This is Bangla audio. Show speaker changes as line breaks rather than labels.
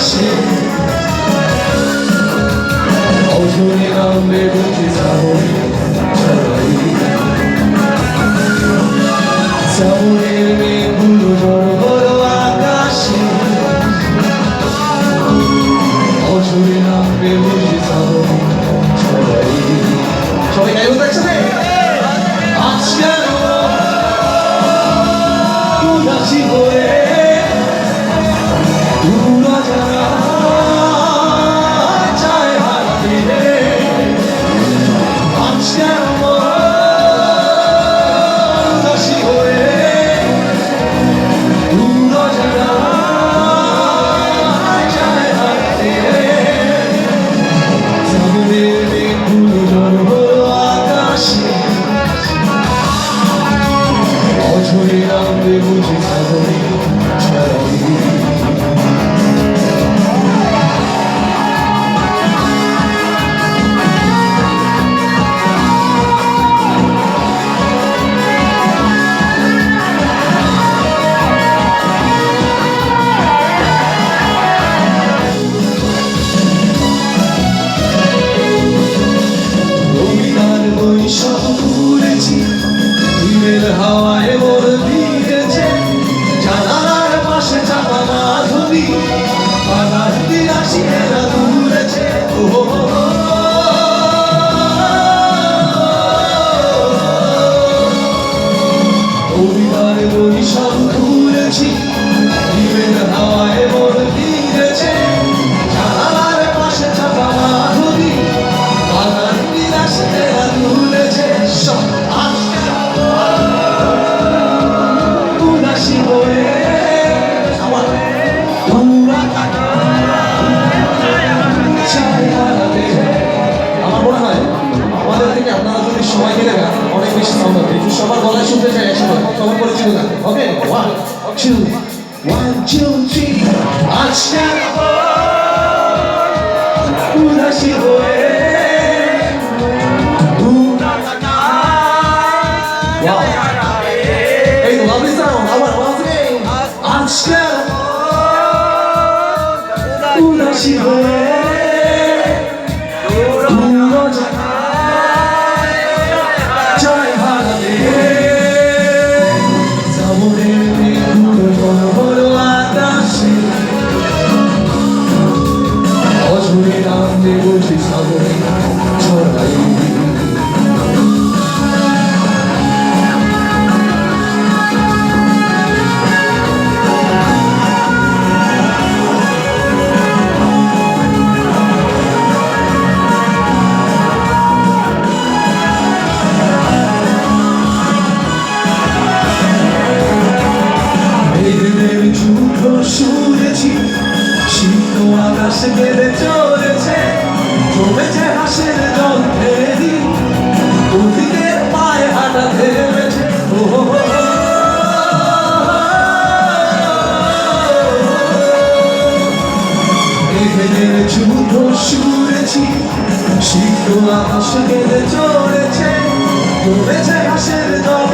আকাশে অঝরে নামবে বুঝি ছড়াই শ্রাবণের মেঘগুলো জড় হলো আকাশে। অঝরে নামবে বুঝি ছড়াই সবাই গাইব একসাথে? আজকে উদাসী হয়ে নামবে বুঝি সাগরে ছড়াই বৈশাখ ঘুরেছি দিনের হাওয়ায় মোর দিয়েছে। পাড়ার বিলাসী সব চাই হারাতে। আমার মনে হয় আমাদের থেকে আপনারা যদি সময় দিলে না অনেক বেশি একটু সবার গলায় শুনতে চাই একসাথে সবার পরিচিত গান okay one two one two three আজকে উদাসী হয়ে ধুলা কাটা Wow. Hey, শুনেছি শীত আকাশে গেলে চলেছে, জমেছে হাসের জল ফেরি অতীতের আকাশে গেলে চলেছে, জমেছে হাসের জল